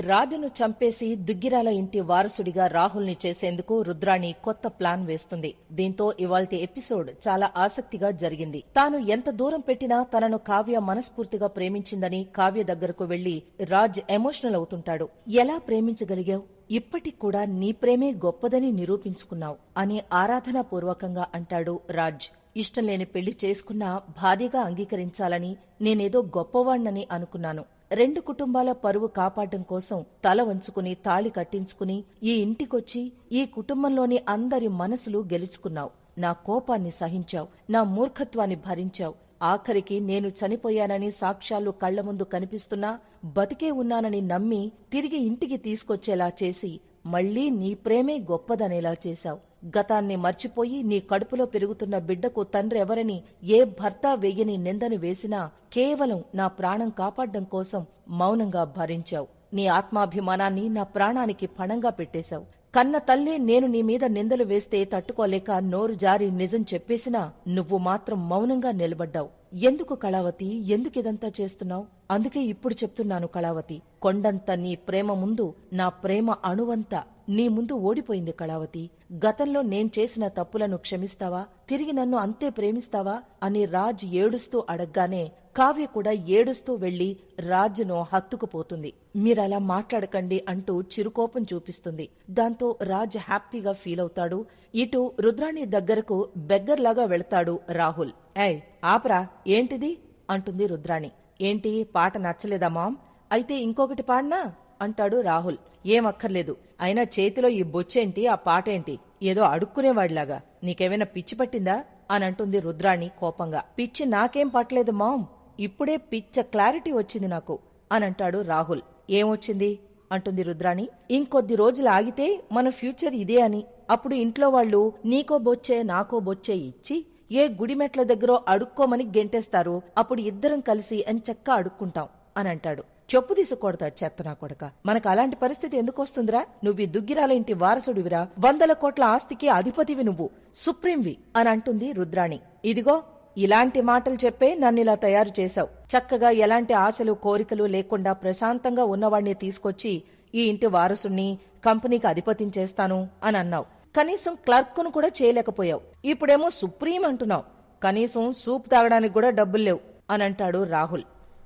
రాజును చంపేసి దుగ్గిరాల ఇంటి వారసుడిగా రాహుల్ని చేసేందుకు రుద్రాణి కొత్త ప్లాన్ వేస్తుంది. దీంతో ఇవాల్టి ఎపిసోడ్ చాలా ఆసక్తిగా జరిగింది. తాను ఎంత దూరం పెట్టినా తనను కావ్య మనస్ఫూర్తిగా ప్రేమించిందని కావ్య దగ్గరకు వెళ్ళి రాజ్ ఎమోషనల్ అవుతుంటాడు. ఎలా ప్రేమించగలిగావు? ఇప్పటికి కూడా నీ ప్రేమే గొప్పదని నిరూపించుకున్నావు అని ఆరాధనాపూర్వకంగా అంటాడు రాజ్. ఇష్టం లేని పెళ్ళి చేసుకున్నా భార్యగా అంగీకరించాలని నేనేదో గొప్పవాణ్ణని అనుకున్నాను. రెండు కుటుంబాల పరువు కాపాడడం కోసం తల వంచుకుని తాళి కట్టించుకుని ఈ ఇంటికొచ్చి ఈ కుటుంబంలోని అందరి మనసులు గెలుచుకున్నావు. నా కోపాన్ని సహించావు. నా మూర్ఖత్వాన్ని భరించావు. ఆఖరికి నేను చనిపోయానని సాక్ష్యాలు కళ్ళ ముందు కనిపిస్తున్నా బతికే ఉన్నానని నమ్మి తిరిగి ఇంటికి తీసుకొచ్చేలా చేసి మళ్ళీ నీ ప్రేమే గొప్పదనేలా చేశావు. గతాన్ని మర్చిపోయి నీ కడుపులో పెరుగుతున్న బిడ్డకు తండ్రెవరని ఏ భర్త వేయని నిందను వేసినా కేవలం నా ప్రాణం కాపాడ్డం కోసం మౌనంగా భరించావు. నీ ఆత్మాభిమానాన్ని నా ప్రాణానికి పణంగా పెట్టేశావు. కన్న తల్లి నేను నీ మీద నిందలు వేస్తే తట్టుకోలేక నోరు జారి నిజం చెప్పేసినా నువ్వు మాత్రం మౌనంగా నిలబడ్డావు. ఎందుకు కళావతి? ఎందుకిదంతా చేస్తున్నావు? అందుకే ఇప్పుడు చెప్తున్నాను కళావతి. కొండంత నీ ప్రేమ ముందు నా ప్రేమ అణువంతా నీ ముందు ఓడిపోయింది కళావతి. గతంలో నేను చేసిన తప్పులను క్షమిస్తావా? తిరిగి నన్ను అంతే ప్రేమిస్తావా? అని రాజ్ ఏడుస్తూ అడగ్గానే కావ్య కూడా ఏడుస్తూ వెళ్ళి రాజ్ను హత్తుకుపోతుంది. మీరలా మాట్లాడకండి అంటూ చిరుకోపం చూపిస్తుంది. దాంతో రాజ్ హ్యాపీగా ఫీల్ అవుతాడు ఇటు రుద్రాణి దగ్గరకు బెగ్గర్లాగా వెళతాడు రాహుల్. ఏయ్ ఆపరా ఏంటిది? అంటుంది రుద్రాణి. ఏంటి పాట నచ్చలేదా మామ్? అయితే ఇంకొకటి పాడినా? అంటాడు రాహుల్. ఏం అక్కర్లేదు అయినా చేతిలో ఈ బొచ్చేంటి ఆ పాటేంటి? ఏదో అడుక్కునేవాడిలాగా. నీకేమైనా పిచ్చి పట్టిందా? అని అంటుంది రుద్రాణి కోపంగా. పిచ్చి నాకేం పట్టలేదు మామ్. ఇప్పుడే పిచ్చ క్లారిటీ వచ్చింది నాకు అని అంటాడు రాహుల్. ఏమొచ్చింది? అంటుంది రుద్రాణి. ఇంకొద్ది రోజులు ఆగితే మన ఫ్యూచర్ ఇదే అని. అప్పుడు ఇంట్లో వాళ్ళు నీకో బొచ్చే నాకో బొచ్చే ఇచ్చి ఏ గుడిమెట్ల దగ్గరో అడుక్కోమని గెంటేస్తారు. అప్పుడు ఇద్దరం కలిసి ఎంచక్కా అడుక్కుంటాం అని అంటాడు. చెప్పు తీసుకోడతా చెత్త నా కొడక. మనకు అలాంటి పరిస్థితి ఎందుకు వస్తుందిరా? నువ్వు ఈ దుగ్గిరాల ఇంటి వారసుడివిరా? వందల కోట్ల ఆస్తికి అధిపతివి నువ్వు. సుప్రీంవి అని అంటుంది రుద్రాణి. ఇదిగో ఇలాంటి మాటలు చెప్పే నన్నిలా తయారు చేశావు. చక్కగా ఎలాంటి ఆశలు కోరికలు లేకుండా ప్రశాంతంగా ఉన్నవాణ్ణి తీసుకొచ్చి ఈ ఇంటి వారసుణ్ణి కంపెనీకి అధిపతించేస్తాను అని అన్నావు. కనీసం క్లర్క్ను కూడా చేయలేకపోయావు. ఇప్పుడేమో సుప్రీం అంటున్నావు. కనీసం సూప్ తాగడానికి కూడా డబ్బులు లేవు అని అంటాడు రాహుల్.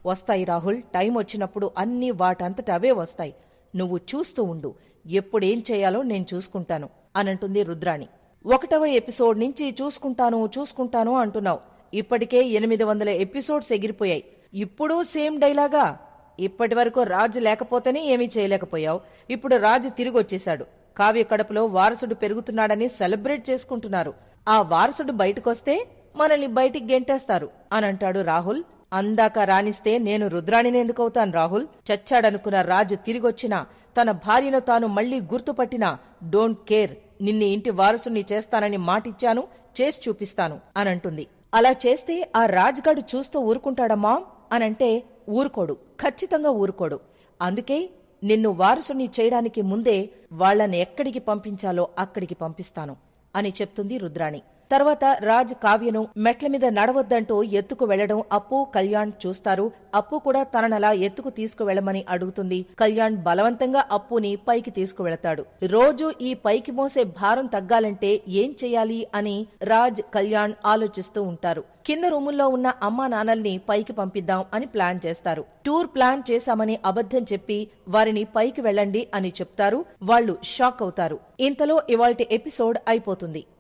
వస్తాయి రాహుల్ టైం వచ్చినప్పుడు అన్నీ వాటంతట అవే వస్తాయి. నువ్వు చూస్తూ ఉండు. ఎప్పుడేం చేయాలో నేను చూసుకుంటాను అనంటుంది రుద్రాణి. ఒకటవ ఎపిసోడ్ నుంచి చూసుకుంటాను చూసుకుంటాను అంటున్నావు. ఇప్పటికే ఎనిమిది వందల ఎపిసోడ్స్ ఎగిరిపోయాయి. ఇప్పుడు సేమ్ డైలాగా. ఇప్పటి వరకు రాజు లేకపోతేనే ఏమీ చేయలేకపోయావు. ఇప్పుడు రాజు తిరిగి వచ్చేశాడు కావ్య కడపలో వారసుడు పెరుగుతున్నాడని సెలబ్రేట్ చేసుకుంటున్నారు. ఆ వారసుడు బయటకొస్తే మనల్ని బయటికి గెంటేస్తారు అని అంటాడు రాహుల్. అందాక రాణిస్తే నేను రుద్రాణినేందుకవుతాను రాహుల్? చచ్చాడనుకున్న రాజు తిరిగొచ్చినా తన భార్యను తాను మళ్ళీ గుర్తుపట్టినా డోంట్ కేర్ నిన్ని ఇంటి వారసుని చేస్తానని మాటిచ్చాను చేసి చూపిస్తాను అనంటుంది. అలా చేస్తే ఆ రాజ్గాడు చూస్తూ ఊరుకుంటాడమ్మా అనంటే ఊరుకోడు ఖచ్చితంగా ఊరుకోడు. అందుకే నిన్ను వారసుని చేయడానికి ముందే వాళ్ళని ఎక్కడికి పంపించాలో అక్కడికి పంపిస్తాను అని చెప్తుంది రుద్రాణి. తర్వాత రాజ్ కావ్యను మెట్ల మీద నడవద్దంటూ ఎత్తుకు వెళ్ళడం అప్పు కళ్యాణ్ చూస్తారు. అప్పు కూడా తననలా ఎత్తుకు తీసుకువెళ్ళమని అడుగుతుంది. కళ్యాణ్ బలవంతంగా అప్పుని పైకి తీసుకువెళతాడు. రోజు ఈ పైకి మోసే భారం తగ్గాలంటే ఏం చేయాలి అని రాజ్ కళ్యాణ్ ఆలోచిస్తూ ఉంటారు. కింద రూముల్లో ఉన్న అమ్మా నాన్నల్ని పైకి పంపిద్దాం అని ప్లాన్ చేస్తారు. టూర్ ప్లాన్ చేశామని అబద్ధం చెప్పి వారిని పైకి వెళ్ళండి అని చెప్తారు. వాళ్ళు షాక్ అవుతారు. ఇంతలో ఇవాల్టి ఎపిసోడ్ అయిపోతుంది.